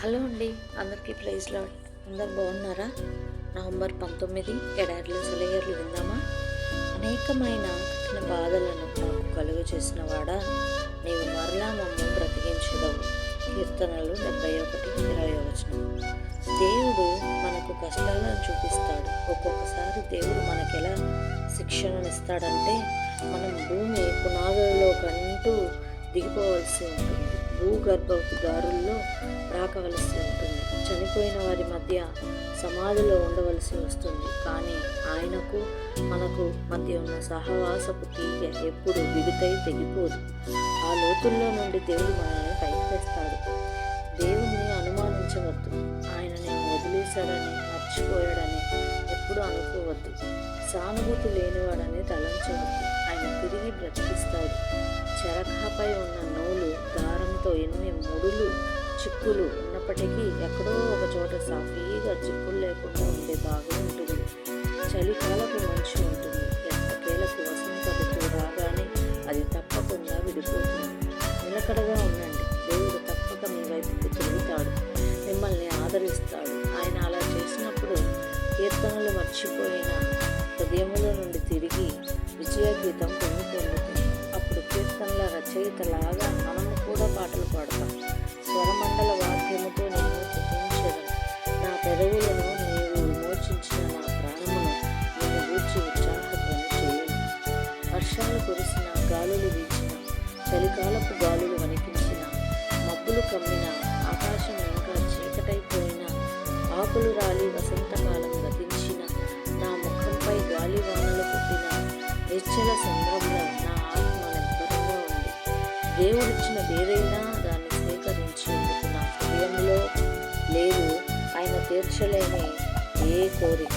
Hello అండి అందరికీ ప్రైజ్లో అందరు బాగున్నారా? నవంబర్ పంతొమ్మిది ఎడారిలో సెలయర్లు విందామా? అనేకమైన కఠిన బాధలను నాకు కలుగు చేసిన వాడా నీవు మరలా మమ్మల్ని బ్రతికించదవు కీర్తనలు డెబ్బై ఒకటి ఇరవై వచనం. దేవుడు మనకు కష్టాలను చూపిస్తాడు. ఒక్కొక్కసారి దేవుడు మనకెలా శిక్షణను ఇస్తాడంటే మనం భూమి పునాదుల్లో కంటూ దిగిపోవలసి ఉంటుంది. భూగర్భ దారుల్లో రాకవలసి ఉంటుంది. చనిపోయిన వారి మధ్య సమాధిలో ఉండవలసి వస్తుంది. కానీ ఆయనకు మనకు మధ్య ఉన్న సహవాసపు తీగ ఎప్పుడు విగుతై తెగిపోదు. ఆ లోతుల్లో నుండి దేవుడు మనల్ని పైకి తెస్తాడు దేవుణ్ణి అనుమానించవద్దు. ఆయన నేను వదిలేశాడని మర్చిపోయాడని ఎప్పుడు అనుకోవద్దు. సానుభూతి లేనివాడని తలంచవద్దు. ఆయన తిరిగి బ్రతికిస్తాడు. చరఖాపై ఉన్న నూలు దారంతో ఎన్ని ముడులు చిక్కులు ఉన్నప్పటికీ ఎక్కడో ఒక చోట సాఫీగా చిక్కులు లేకుండా ఉండే భాగం ఉంటుంది. చలికాలపు మంచు ఉంటుంది. ఎంతకేలకు వసంత ఋతువు రాగానే అది తప్పకుండా విడిపోతుంది. నిలకడగా ఉండండి. దేవుడు తప్పక మీ వైపుకు తిరుగుతాడు. మిమ్మల్ని ఆదరిస్తాడు. ఆయన అలా చేసినప్పుడు కీర్తనలు మర్చిపోయిన హృదయముల నుండి తిరిగి విజయ గీతం పొందుతుంది. అప్పుడు కీర్తనల రచయితలాగా కూడా పాటలు పాడతాం. స్వరమండల వాద్యముతో నేను చుతించను నా పెదవులను నీవు విమోచించిన నా ప్రాణమును నేను గూర్చి ఉత్సాహధ్వని చేయను వర్షాలు కురిసిన గాలులు వీచిన చలికాలపు గాలులు వణికించిన మబ్బులు కమ్మిన ఆకాశం ఇంకా చీకటైపోయిన ఆకులు రాలి వసంతకాలం గతించిన నా ముఖంపై గాలి వానలు పుట్టిన నిశ్చల సంద్రమ దేవుడిచ్చిన ఏదైనా దాన్ని స్వీకరించేందుకు నా హృదయంలో లేదు ఆయన తీర్చలేని ఏ కోరిక.